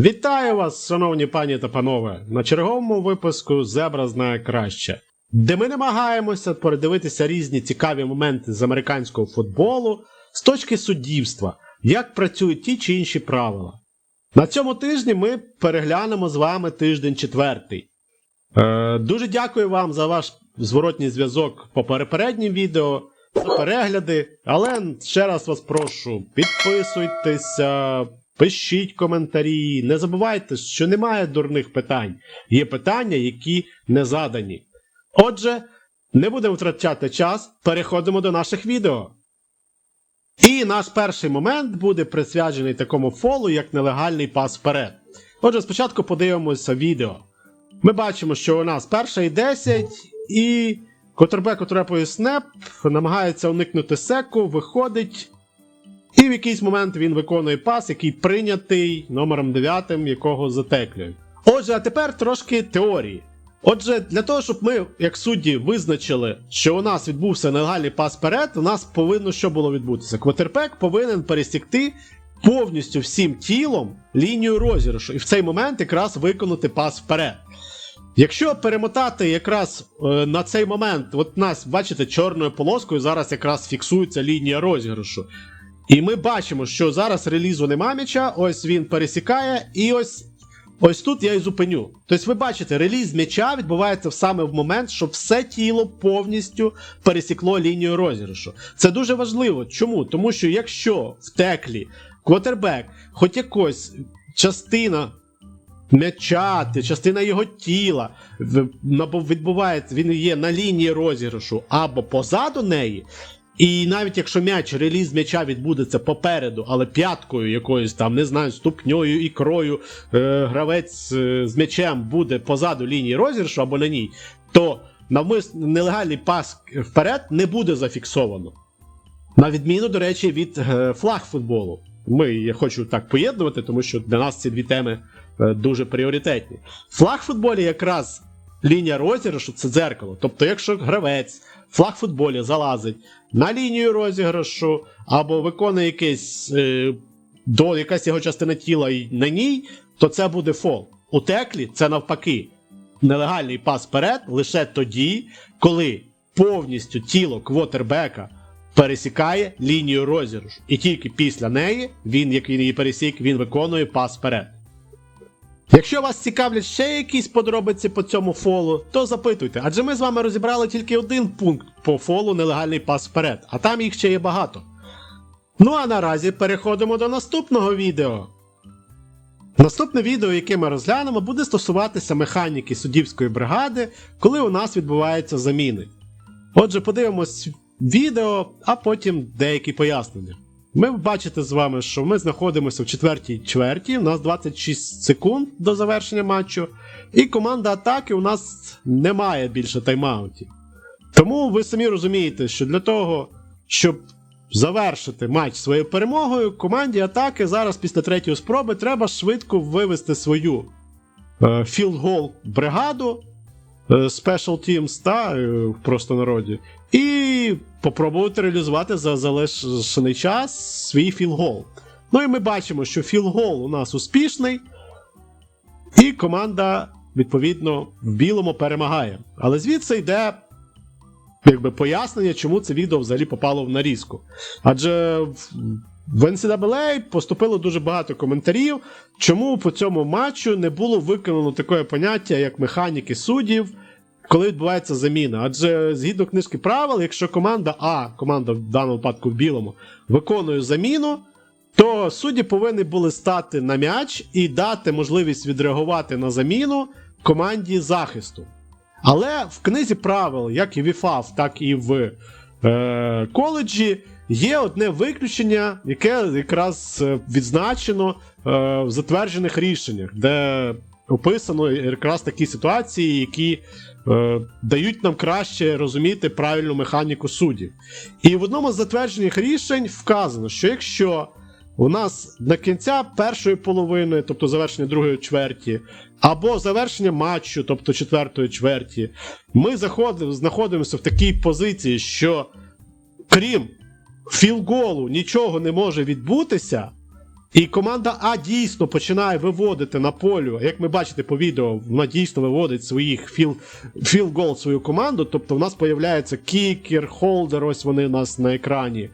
Вітаю вас, шановні пані та панове, на черговому випуску Зебра знає краще, де ми намагаємося передивитися різні цікаві моменти з американського футболу з точки суддівства, як працюють ті чи інші правила. На цьому тижні ми переглянемо з вами тиждень четвертий. Е, дуже дякую вам за ваш зворотній зв'язок по перепереднім відео, за перегляди. Але ще раз вас прошу, підписуйтеся, пишіть коментарі. Не забувайте, що немає дурних питань. Є питання, які не задані. Отже, не будемо втрачати час, переходимо до наших відео. І наш перший момент буде присвячений такому фолу, як нелегальний пас вперед. Отже, спочатку подивимося відео. Ми бачимо, що у нас перша і 10, і Котербек отрепує снеп, намагається уникнути секу, виходить. І в якийсь момент він виконує пас, який прийнятий номером 9, якого затеклюють. Отже, а тепер трошки теорії. Отже, для того, щоб ми, як судді, визначили, що у нас відбувся нелегальний пас вперед, у нас повинно що було відбутися? Квотербек повинен пересікти повністю всім тілом лінію розіграшу і в цей момент якраз виконати пас вперед. Якщо перемотати якраз е, на цей момент, от нас, бачите, чорною полоскою зараз якраз фіксується лінія розіграшу. І ми бачимо, що зараз релізу нема м'яча, ось він пересікає, і ось ось тут я і зупиню. Тобто, ви бачите, реліз м'яча відбувається саме в момент, що все тіло повністю пересікло лінію розіграшу. Це дуже важливо. Чому? Тому що якщо в теклі квотербек, хоч якось частина м'яча, ти- частина його тіла відбувається, він є на лінії розіграшу або позаду неї. І навіть якщо м'яч, реліз м'яча відбудеться попереду, але п'яткою якоюсь там, не знаю, ступньою, ікрою, е, гравець е, з м'ячем буде позаду лінії розіграшу або на ній, то навмисно нелегальний пас вперед не буде зафіксовано. На відміну, до речі, від е, флаг футболу. Ми я хочу так поєднувати, тому що для нас ці дві теми е, дуже пріоритетні. Флаг футболі якраз лінія розіграшу це дзеркало. Тобто, якщо гравець флаг футболі залазить на лінію розіграшу або виконує якесь е, до якась його частина тіла і на ній, то це буде фол. У теклі це навпаки. Нелегальний пас вперед лише тоді, коли повністю тіло квотербека пересікає лінію розіграшу. І тільки після неї він, як він її пересік, він виконує пас вперед. Якщо вас цікавлять ще якісь подробиці по цьому фолу, то запитуйте, адже ми з вами розібрали тільки один пункт по фолу нелегальний пас вперед, а там їх ще є багато. Ну а наразі переходимо до наступного відео. Наступне відео, яке ми розглянемо, буде стосуватися механіки суддівської бригади, коли у нас відбуваються заміни. Отже, подивимось відео, а потім деякі пояснення. Ми бачите з вами, що ми знаходимося в четвертій чверті, у нас 26 секунд до завершення матчу, і команда атаки у нас немає більше тайм-аутів. Тому ви самі розумієте, що для того, щоб завершити матч своєю перемогою, команді атаки зараз після третьої спроби треба швидко вивести свою е, філдгол бригаду е, Special Teams та е, в простонароді, і попробувати реалізувати за залишений час свій філгол. Ну і ми бачимо, що філгол у нас успішний, і команда, відповідно, в білому перемагає. Але звідси йде якби, пояснення, чому це відео взагалі попало в нарізку. Адже в- NCAA поступило дуже багато коментарів, чому по цьому матчу не було виконано таке поняття, як механіки суддів, коли відбувається заміна. Адже згідно книжки правил, якщо команда А, команда в даному випадку в білому, виконує заміну, то судді повинні були стати на м'яч і дати можливість відреагувати на заміну команді захисту. Але в книзі правил, як і в ІФАФ, так і в е, коледжі, є одне виключення, яке якраз е, відзначено е, в затверджених рішеннях, де описано якраз такі ситуації, які е, дають нам краще розуміти правильну механіку суддів. І в одному з затверджених рішень вказано, що якщо у нас на кінця першої половини, тобто завершення другої чверті, або завершення матчу, тобто четвертої чверті, ми заходимо, знаходимося в такій позиції, що крім філголу нічого не може відбутися, І команда А дійсно починає виводити на полю. Як ми бачите по відео, вона дійсно виводить своїх філ, філ-гол свою команду. Тобто в нас появляється кікер, холдер, ось вони у нас на екрані.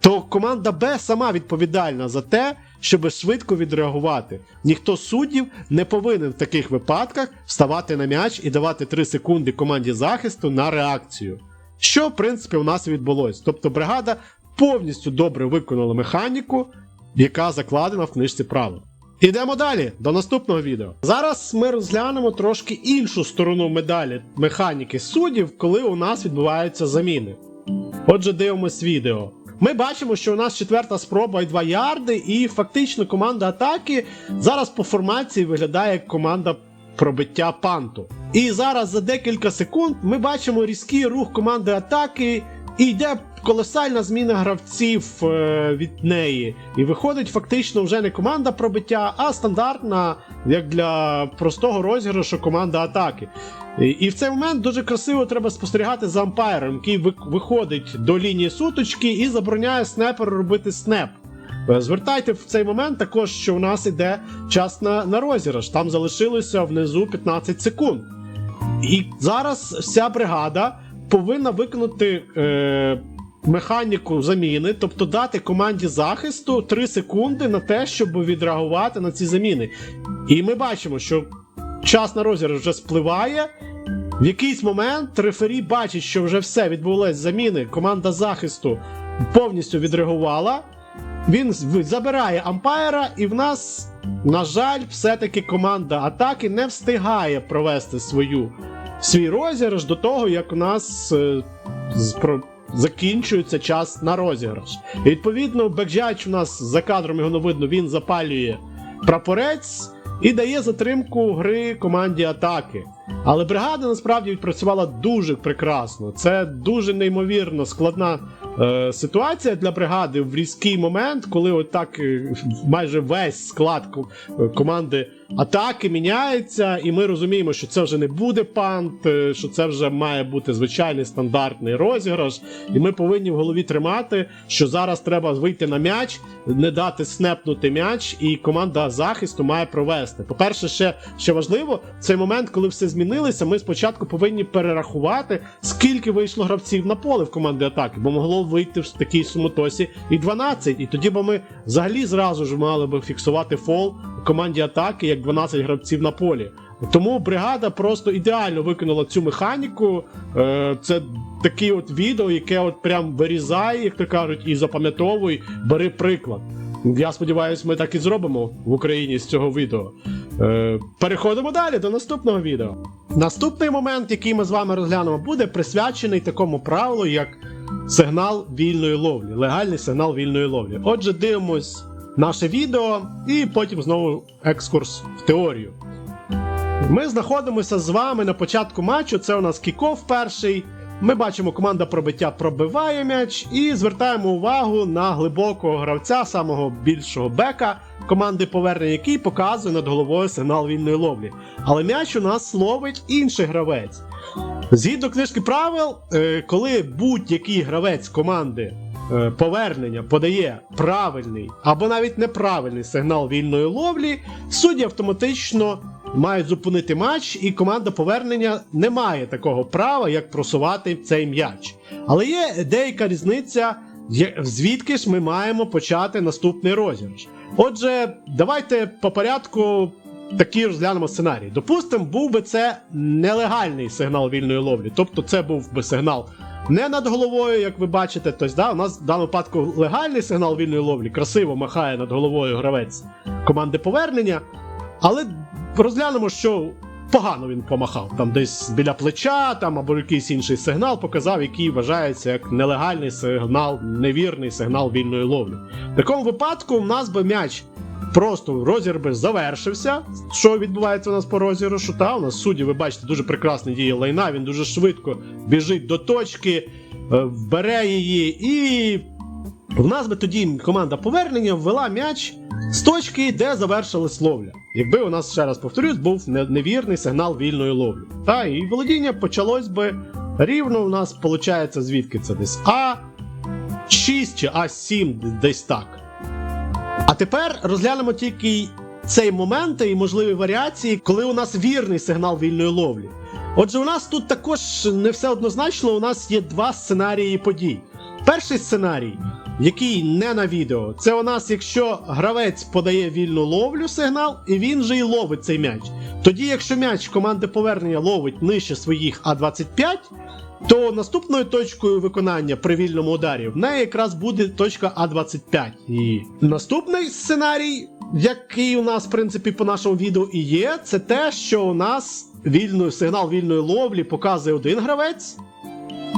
То команда Б сама відповідальна за те, щоб швидко відреагувати. Ніхто з суддів не повинен в таких випадках вставати на м'яч і давати 3 секунди команді захисту на реакцію. Що, в принципі, у нас відбулося. Тобто бригада повністю добре виконала механіку, яка закладена в книжці правил. Ідемо далі до наступного відео. Зараз ми розглянемо трошки іншу сторону медалі механіки суддів, коли у нас відбуваються заміни. Отже, дивимось відео. Ми бачимо, що у нас четверта спроба і 2 ярди, і фактично команда атаки зараз по формації виглядає як команда пробиття панту. І зараз за декілька секунд ми бачимо різкий рух команди атаки, і йде колосальна зміна гравців е, від неї. І виходить фактично вже не команда пробиття, а стандартна, як для простого розіграшу, команда атаки. І, в цей момент дуже красиво треба спостерігати за ампайром, який виходить до лінії суточки і забороняє снайперу робити снеп. Е, Звертайте в цей момент також, що у нас іде час на, на розіграш. Там залишилося внизу 15 секунд. І зараз вся бригада повинна виконати е, механіку заміни, тобто дати команді захисту 3 секунди на те, щоб відреагувати на ці заміни. І ми бачимо, що час на розіграш вже спливає. В якийсь момент рефері бачить, що вже все відбулось заміни. Команда захисту повністю відреагувала. Він забирає ампайра, і в нас, на жаль, все-таки команда атаки не встигає провести свою, свій розіграш до того, як у нас е, закінчується час на розіграш. І, відповідно, бекджач у нас за кадром його не видно, він запалює прапорець і дає затримку гри команді атаки. Але бригада насправді відпрацювала дуже прекрасно. Це дуже неймовірно складна е, ситуація для бригади в різкий момент, коли отак е, майже весь склад е, команди атаки міняється, і ми розуміємо, що це вже не буде пант, е, що це вже має бути звичайний стандартний розіграш. І ми повинні в голові тримати, що зараз треба вийти на м'яч, не дати снепнути м'яч, і команда захисту має провести. По-перше, ще, ще важливо, цей момент, коли все змінилося, ми спочатку повинні перерахувати, скільки вийшло гравців на поле в команді атаки, бо могло вийти в такій суматосі і 12. І тоді б ми взагалі зразу ж мали би фіксувати фол в команді атаки як 12 гравців на полі. Тому бригада просто ідеально виконала цю механіку. Е, Це таке от відео, яке от прям вирізає, як то кажуть, і запам'ятовуй, бери приклад. Я сподіваюся, ми так і зробимо в Україні з цього відео. Е, переходимо далі до наступного відео. Наступний момент, який ми з вами розглянемо, буде присвячений такому правилу, як сигнал вільної ловлі, легальний сигнал вільної ловлі. Отже, дивимось наше відео і потім знову екскурс в теорію. Ми знаходимося з вами на початку матчу. Це у нас кіков перший. Ми бачимо, команда пробиття пробиває м'яч і звертаємо увагу на глибокого гравця, самого більшого бека команди повернення, який показує над головою сигнал вільної ловлі. Але м'яч у нас ловить інший гравець. Згідно книжки правил, е, коли будь-який гравець команди е, повернення подає правильний або навіть неправильний сигнал вільної ловлі, судді автоматично мають зупинити матч, і команда повернення не має такого права, як просувати цей м'яч. Але є деяка різниця, звідки ж ми маємо почати наступний розіграш. Отже, давайте по порядку такий розглянемо сценарій. Допустимо, був би це нелегальний сигнал вільної ловлі, тобто це був би сигнал. Не над головою, як ви бачите, тобто, да, у нас в даному випадку легальний сигнал вільної ловлі, красиво махає над головою гравець команди повернення, але розглянемо, що погано він помахав. Там десь біля плеча, там або якийсь інший сигнал показав, який вважається як нелегальний сигнал, невірний сигнал вільної ловлі. В такому випадку в нас би м'яч просто розіграш завершився. Що відбувається у нас по розіграшу? Та у нас судді, ви бачите, дуже прекрасна діє лайна. Він дуже швидко біжить до точки, е, бере її, і в нас би тоді команда повернення ввела м'яч з точки, де завершилась ловля. Якби у нас ще раз повторюсь, був невірний сигнал вільної ловлі. Та і володіння почалось би рівно. У нас виходить, звідки це десь А6 чи А7, десь так. А тепер розглянемо тільки цей момент і можливі варіації, коли у нас вірний сигнал вільної ловлі. Отже, у нас тут також не все однозначно. У нас є два сценарії подій. Перший сценарій, який не на відео, це у нас, якщо гравець подає вільну ловлю сигнал, і він же і ловить цей м'яч. Тоді, якщо м'яч команди повернення ловить нижче своїх А25, то наступною точкою виконання при вільному ударі в неї якраз буде точка А25. І наступний сценарій, який у нас, в принципі, по нашому відео і є, це те, що у нас вільний сигнал вільної ловлі показує один гравець.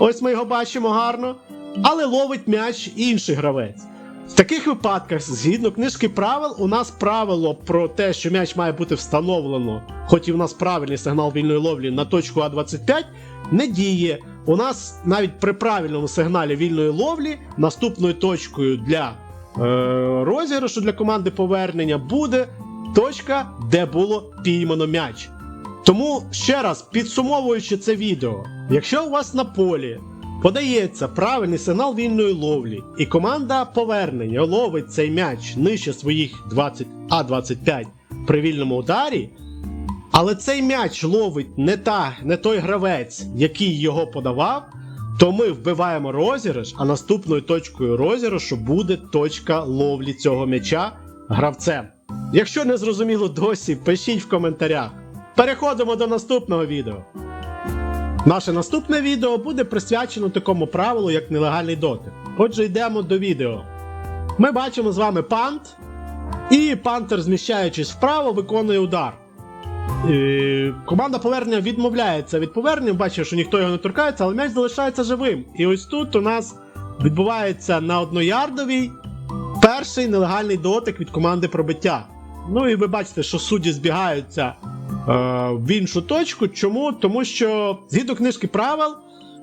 Ось ми його бачимо гарно. Але ловить м'яч інший гравець. В таких випадках, згідно книжки правил, у нас правило про те, що м'яч має бути встановлено, хоч і в нас правильний сигнал вільної ловлі на точку А25, не діє. У нас навіть при правильному сигналі вільної ловлі наступною точкою для е, розіграшу для команди повернення буде точка, де було піймано м'яч. Тому ще раз підсумовуючи це відео, якщо у вас на полі подається правильний сигнал вільної ловлі, і команда повернення ловить цей м'яч нижче своїх 20 А25 при вільному ударі, але цей м'яч ловить не, та, не той гравець, який його подавав, то ми вбиваємо розіграш, а наступною точкою розіграшу буде точка ловлі цього м'яча гравцем. Якщо не зрозуміло досі, пишіть в коментарях. Переходимо до наступного відео. Наше наступне відео буде присвячено такому правилу, як нелегальний дотик. Отже, йдемо до відео. Ми бачимо з вами пант, і пантер, зміщаючись вправо, виконує удар. Е, команда повернення відмовляється від повернення, бачимо, що ніхто його не торкається, але м'яч залишається живим. І ось тут у нас відбувається на одноярдовій перший нелегальний дотик від команди пробиття. Ну і ви бачите, що судді збігаються в іншу точку. Чому? Тому що згідно книжки правил,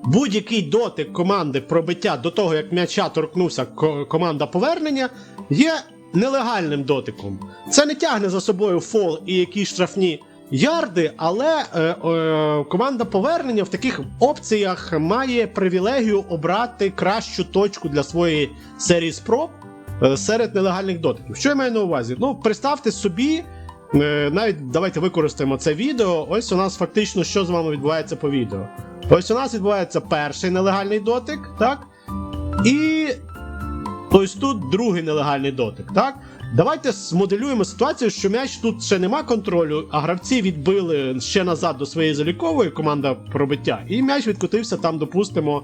будь-який дотик команди пробиття до того, як м'яча торкнувся ко- команда повернення, є нелегальним дотиком. Це не тягне за собою фол і якісь штрафні ярди, але е, е, команда повернення в таких опціях має привілегію обрати кращу точку для своєї серії спроб е, серед нелегальних дотиків. Що я маю на увазі? Ну, представте собі. Е, Навіть давайте використаємо це відео. Ось у нас фактично що з вами відбувається по відео. Ось у нас відбувається перший нелегальний дотик, так? І ось тут другий нелегальний дотик, так? Давайте змоделюємо ситуацію, що м'яч тут ще нема контролю, а гравці відбили ще назад до своєї залікової команда пробиття, і м'яч відкотився там, допустимо,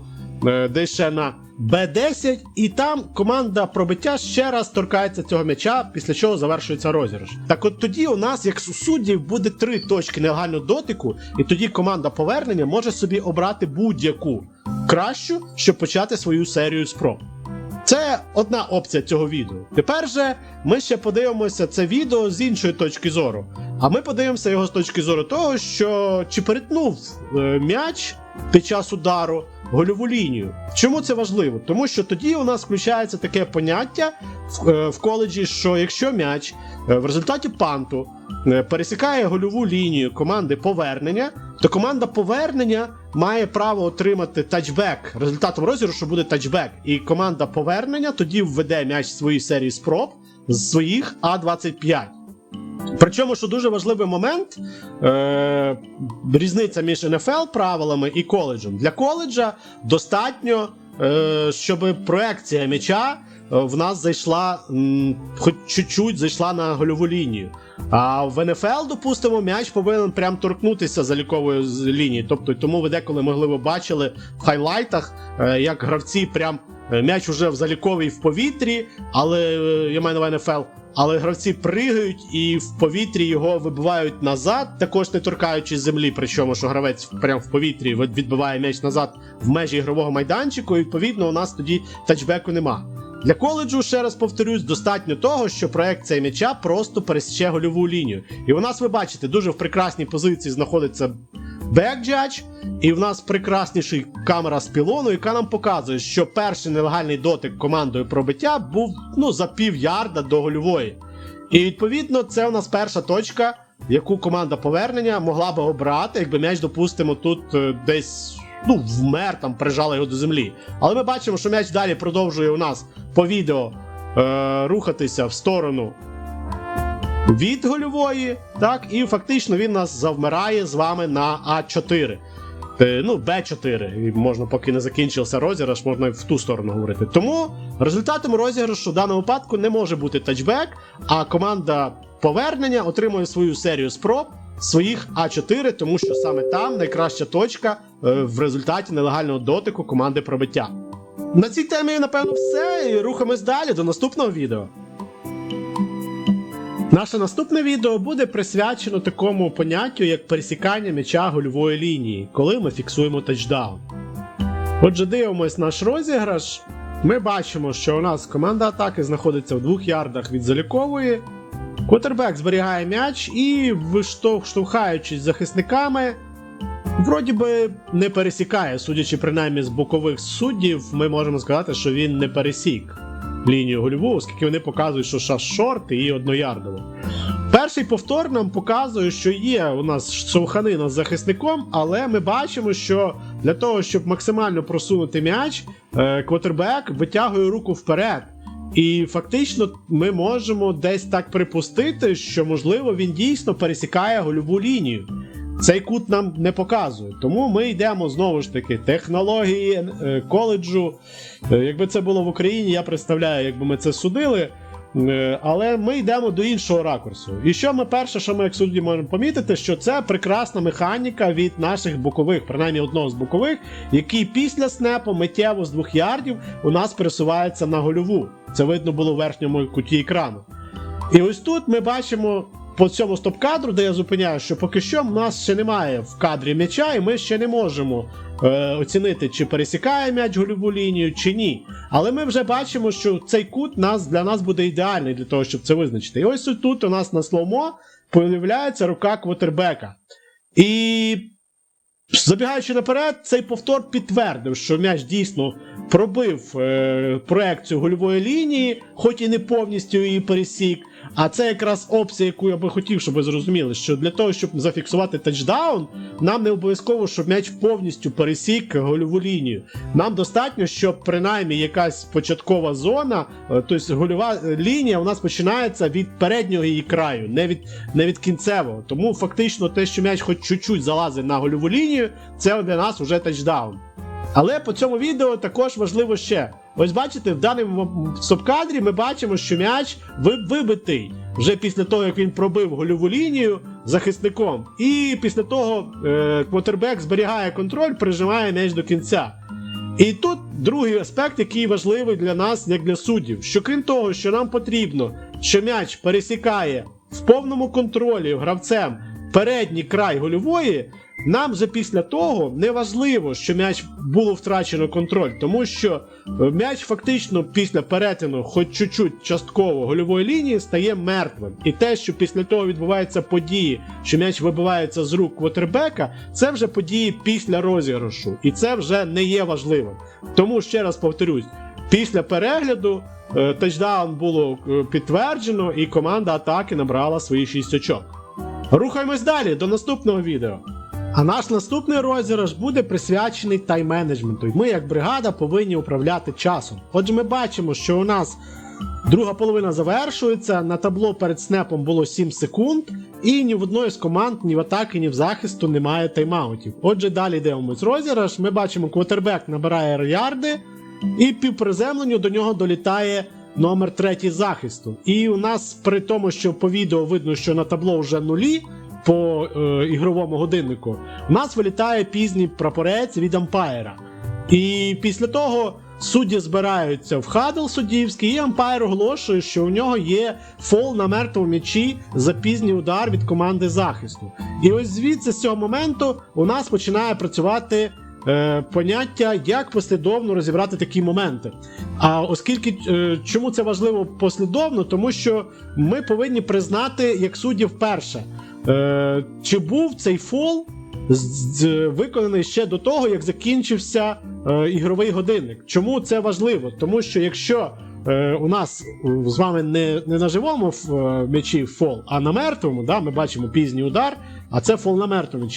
десь ще на Б10, і там команда пробиття ще раз торкається цього м'яча, після чого завершується розіграш. Так от тоді у нас, як у суддів, буде три точки нелегального дотику, і тоді команда повернення може собі обрати будь-яку кращу, щоб почати свою серію спроб. Це одна опція цього відео. Тепер же ми ще подивимося це відео з іншої точки зору. А ми подивимося його з точки зору того, що чи перетнув е, м'яч під час удару гольову лінію. Чому це важливо? Тому що тоді у нас включається таке поняття в, е, коледжі, що якщо м'яч е, в результаті панту е, пересікає гольову лінію команди повернення, то команда повернення має право отримати тачбек. Результатом розіграшу буде тачбек. І команда повернення тоді введе м'яч в свої серії спроб з своїх А25. Причому, що дуже важливий момент, е- різниця між НФЛ правилами і коледжем. Для коледжа достатньо, е- щоб проекція м'яча е, в нас зайшла, хоч чуть-чуть зайшла на гольову лінію. А в НФЛ, допустимо, м'яч повинен прям торкнутися залікової лінії. Тобто, тому ви деколи можливо бачили в хайлайтах, е, як гравці прям е, м'яч уже в заліковій в повітрі, але я маю на НФЛ. Але гравці пригають і в повітрі його вибивають назад, також не торкаючись землі. Причому що гравець прямо в повітрі відбиває м'яч назад в межі ігрового майданчику, і відповідно у нас тоді тачбеку нема. Для коледжу, ще раз повторюсь, достатньо того, що проекція м'яча просто пересіче гольову лінію. І у нас ви бачите, дуже в прекрасній позиції знаходиться бекджадж, і в нас прекрасніший камера з пілону, яка нам показує, що перший нелегальний дотик командою пробиття був ну, за пів ярда до гольової. І відповідно, це у нас перша точка, яку команда повернення могла би обрати, якби м'яч, допустимо, тут е, десь ну, вмер, там прижали його до землі. Але ми бачимо, що м'яч далі продовжує у нас по відео е, рухатися в сторону від гольової, так, і фактично він нас завмирає з вами на А4. Е, Ну, Б4. І можна, поки не закінчився розіграш, можна в ту сторону говорити. Тому результатом розіграшу в даному випадку не може бути тачбек, а команда повернення отримує свою серію спроб своїх А4, тому що саме там найкраща точка е, в результаті нелегального дотику команди пробиття. На цій темі, напевно, все. І рухаємось далі до наступного відео. Наше наступне відео буде присвячено такому поняттю, як пересікання м'яча гольової лінії, коли ми фіксуємо тачдаун. Отже, дивимось наш розіграш. Ми бачимо, що у нас команда атаки знаходиться в двох ярдах від залікової. Квотербек зберігає м'яч і, виштовх- захисниками, вроді би не пересікає, судячи принаймні з бокових суддів, ми можемо сказати, що він не пересік лінію гольову, оскільки вони показують, що шас шорт і одноярдово. Перший повтор нам показує, що є у нас штовханина з захисником, але ми бачимо, що для того, щоб максимально просунути м'яч, е, квотербек витягує руку вперед. І фактично ми можемо десь так припустити, що можливо він дійсно пересікає гольову лінію. Цей кут нам не показує. Тому ми йдемо знову ж таки технології е, коледжу. Е, Якби це було в Україні, я представляю, якби ми це судили. Е, Але ми йдемо до іншого ракурсу. І що ми перше, що ми як судді можемо помітити, що це прекрасна механіка від наших бокових, принаймні одного з бокових, який після снепу миттєво з двох ярдів у нас пересувається на гольову. Це видно було в верхньому куті екрану. І ось тут ми бачимо по цьому стоп-кадру, де я зупиняю, що поки що в нас ще немає в кадрі м'яча, і ми ще не можемо е, оцінити, чи пересікає м'яч гольову лінію, чи ні. Але ми вже бачимо, що цей кут нас, для нас буде ідеальний для того, щоб це визначити. І ось тут у нас на сломо появляється рука квотербека. І забігаючи наперед, цей повтор підтвердив, що м'яч дійсно пробив е, проекцію гольової лінії, хоч і не повністю її пересік. А це якраз опція, яку я би хотів, щоб ви зрозуміли, що для того, щоб зафіксувати тачдаун, нам не обов'язково, щоб м'яч повністю пересік гольову лінію. Нам достатньо, щоб принаймні якась початкова зона, е, тобто гольова е, лінія у нас починається від переднього її краю, не від, не від кінцевого. Тому фактично те, що м'яч хоч чуть-чуть залазить на гольову лінію, це для нас вже тачдаун. Але по цьому відео також важливо ще. Ось бачите, в даному стоп-кадрі ми бачимо, що м'яч вибитий вже після того, як він пробив гольову лінію захисником. І після того е, квотербек зберігає контроль, прижимає м'яч до кінця. І тут другий аспект, який важливий для нас, як для суддів, що крім того, що нам потрібно, що м'яч пересікає в повному контролі гравцем передній край гольової, нам вже після того не важливо, що м'яч було втрачено контроль, тому що е, м'яч фактично після перетину, хоч чуть-чуть частково гольової лінії, стає мертвим. І те, що після того відбуваються події, що м'яч вибивається з рук квотербека, це вже події після розіграшу, і це вже не є важливим. Тому ще раз повторюсь: після перегляду е, тачдаун було е, підтверджено, і команда атаки набрала свої 6 очок. Рухаємось далі до наступного відео. А наш наступний розіграш буде присвячений тайм-менеджменту. Ми, як бригада, повинні управляти часом. Отже, ми бачимо, що у нас друга половина завершується. На табло перед снепом було 7 секунд, і ні в одної з команд, ні в атаки, ні в захисту немає тайм-аутів. Отже, далі дивимось розіграш. Ми бачимо, квотербек набирає ярди, і пів приземленню до нього долітає номер третій захисту. І у нас при тому, що по відео видно, що на табло вже нулі по е, ігровому годиннику, у нас вилітає пізній прапорець від ампайра. І після того судді збираються в хадл суддівський, і ампайр оголошує, що у нього є фол на мертвому м'ячі за пізній удар від команди захисту. І ось звідси з цього моменту у нас починає працювати е, поняття, як послідовно розібрати такі моменти. А оскільки е, чому це важливо послідовно, тому що ми повинні признати як судді вперше, е, чи був цей фол виконаний ще до того, як закінчився е, ігровий годинник. Чому це важливо? Тому що якщо е, у нас з вами не, не на живому ф- е, м'ячі фол, а на мертвому, да, ми бачимо пізній удар, а це фол на мертвому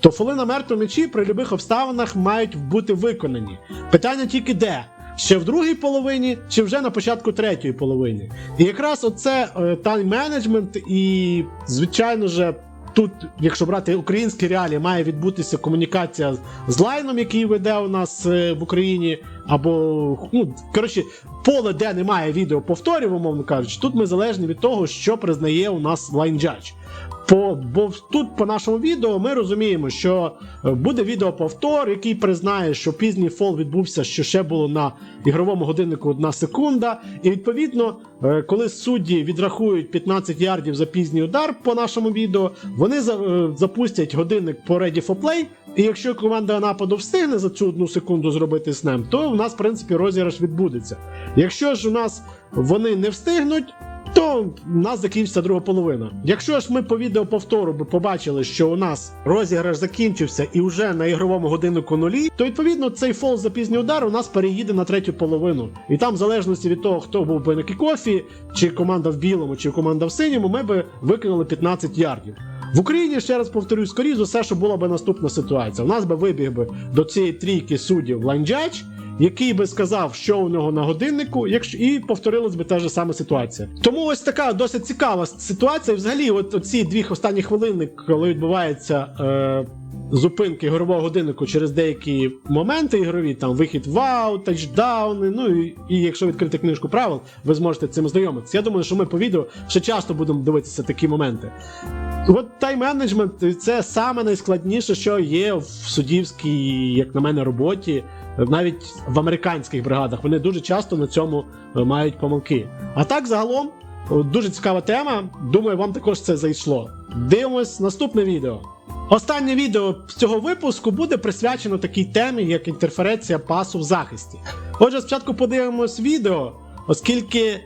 то фоли на мертвому при будь-яких обставинах мають бути виконані. Питання тільки де. ще в другій половині, чи вже на початку третьої половини. І якраз оце е, тайм-менеджмент, і, звичайно же, тут, якщо брати українські реалії, має відбутися комунікація з- лайном, який веде у нас е, в Україні, або ну, коротше, поле, де немає відеоповторів, умовно кажучи, тут ми залежні від того, що признає у нас лайн-джадж. По, бо тут по нашому відео ми розуміємо, що е, буде відеоповтор, який признає, що пізній фол відбувся, що ще було на ігровому годиннику одна секунда. І відповідно, е, коли судді відрахують 15 ярдів за пізній удар по нашому відео, вони е, запустять годинник по Ready for Play, і якщо команда нападу встигне за цю одну секунду зробити снем, то в нас, в принципі, розіграш відбудеться. Якщо ж у нас вони не встигнуть, то в нас закінчиться друга половина. Якщо ж ми по відеоповтору би побачили, що у нас розіграш закінчився і вже на ігровому годиннику нулі, то відповідно цей фол за пізній удар у нас переїде на третю половину. І там, в залежності від того, хто був би на кікофі, чи команда в білому, чи команда в синьому, ми би викинули 15 ярдів. В Україні ще раз повторюю, скоріше за все, що була би наступна ситуація. У нас би вибіг би до цієї трійки суддів ланджач, який би сказав, що у нього на годиннику, якщо і повторилась би та ж сама ситуація. Тому ось така досить цікава ситуація. Взагалі, от ці дві останні хвилини, коли відбувається е, зупинки ігрового годиннику через деякі моменти ігрові, там вихід в аут, тачдауни. Ну і, і якщо відкрити книжку правил, ви зможете цим знайомитися. Я думаю, що ми по відео ще часто будемо дивитися такі моменти. От тайм-менеджмент це саме найскладніше, що є в суддівській, як на мене, роботі, навіть в американських бригадах. Вони дуже часто на цьому е, мають помилки. А так, загалом, дуже цікава тема. Думаю, вам також це зайшло. Дивимось наступне відео. Останнє відео з цього випуску буде присвячено такій темі, як інтерференція пасу в захисті. Отже, спочатку подивимось відео, оскільки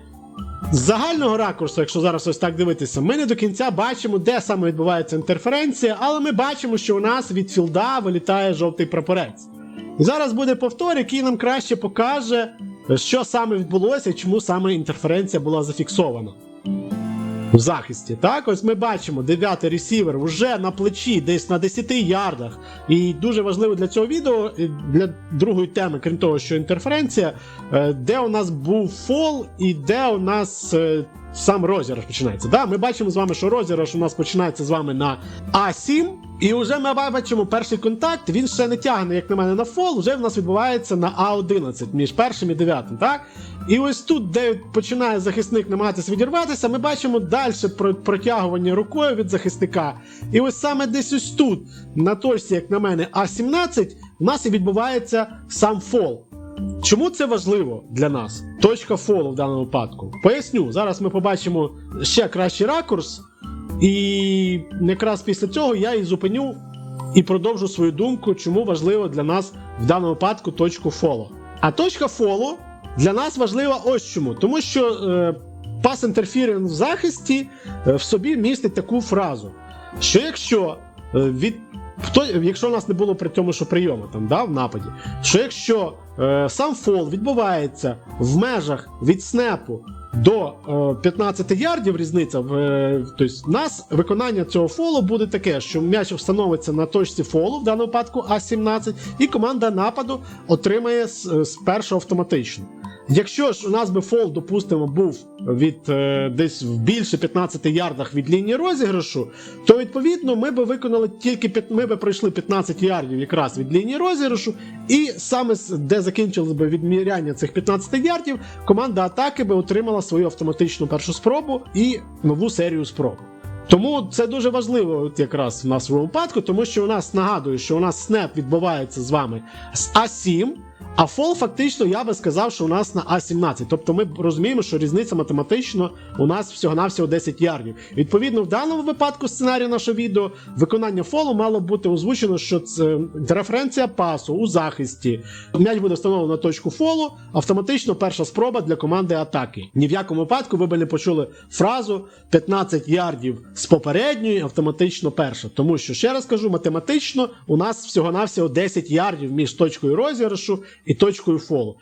з загального ракурсу, якщо зараз ось так дивитися, ми не до кінця бачимо, де саме відбувається інтерференція, але ми бачимо, що у нас від філда вилітає жовтий прапорець. І зараз буде повтор, який нам краще покаже, що саме відбулося і чому саме інтерференція була зафіксована. В захисті. Так, ось ми бачимо дев'ятий ресівер вже на плечі, десь на 10 ярдах. І дуже важливо для цього відео, для другої теми, крім того, що інтерференція, е, де у нас був фол і де у нас е, сам розіграш починається. Да, Ми бачимо з вами, що розіграш у нас починається з вами на А7. І вже ми бачимо перший контакт, він ще не тягне, як на мене, на фол, вже в нас відбувається на А11 між першим і дев'ятим. так? І ось тут, де починає захисник намагатися відірватися, ми бачимо далі протягування рукою від захисника. І ось саме десь ось тут, на точці, як на мене, А17, у нас і відбувається сам фол. Чому це важливо для нас? Точка фолу в даному випадку. Поясню, зараз ми побачимо ще кращий ракурс, і якраз після цього я і зупиню і продовжу свою думку, чому важливо для нас в даному випадку точку фолу. А точка фолу для нас важлива ось чому. Тому що е, пас інтерфірен в захисті е, в собі містить таку фразу, що якщо е, від Хто, якщо у нас не було при цьому, що прийому там, да, в нападі, що якщо е, сам фол відбувається в межах від снепу до е, 15 ярдів різниця, в, е, тобто в нас виконання цього фолу буде таке, що м'яч встановиться на точці фолу, в даному випадку А17, і команда нападу отримає з, з першого автоматично. Якщо ж у нас би фол, допустимо, був від е, десь в більше 15 ярдах від лінії розіграшу, то відповідно ми би виконали тільки ми би пройшли 15 ярдів якраз від лінії розіграшу, і саме де закінчилось би відміряння цих 15 ярдів, команда атаки би отримала свою автоматичну першу спробу і нову серію спроб. Тому це дуже важливо от якраз в нас в випадку, тому що у нас нагадую, що у нас снеп відбувається з вами з А7, а фол фактично я би сказав, що у нас на А17. Тобто ми розуміємо, що різниця математично у нас всього-навсього 10 ярдів. Відповідно, в даному випадку сценарію нашого відео виконання фолу мало бути озвучено, що це референція пасу у захисті. М'яч буде встановлено на точку фолу, автоматично перша спроба для команди атаки. Ні в якому випадку ви б не почули фразу 15 ярдів з попередньої, автоматично перша. Тому що, ще раз кажу, математично у нас всього-навсього 10 ярдів між точкою розіграшу і точкою фолу.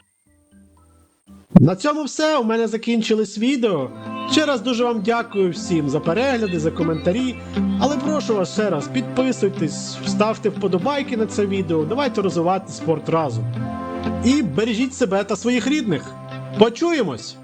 На цьому все. У мене закінчились відео. Ще раз дуже вам дякую всім за перегляди, за коментарі. Але прошу вас ще раз, підписуйтесь, ставте вподобайки на це відео. Давайте розвивати спорт разом. І бережіть себе та своїх рідних. Почуємось!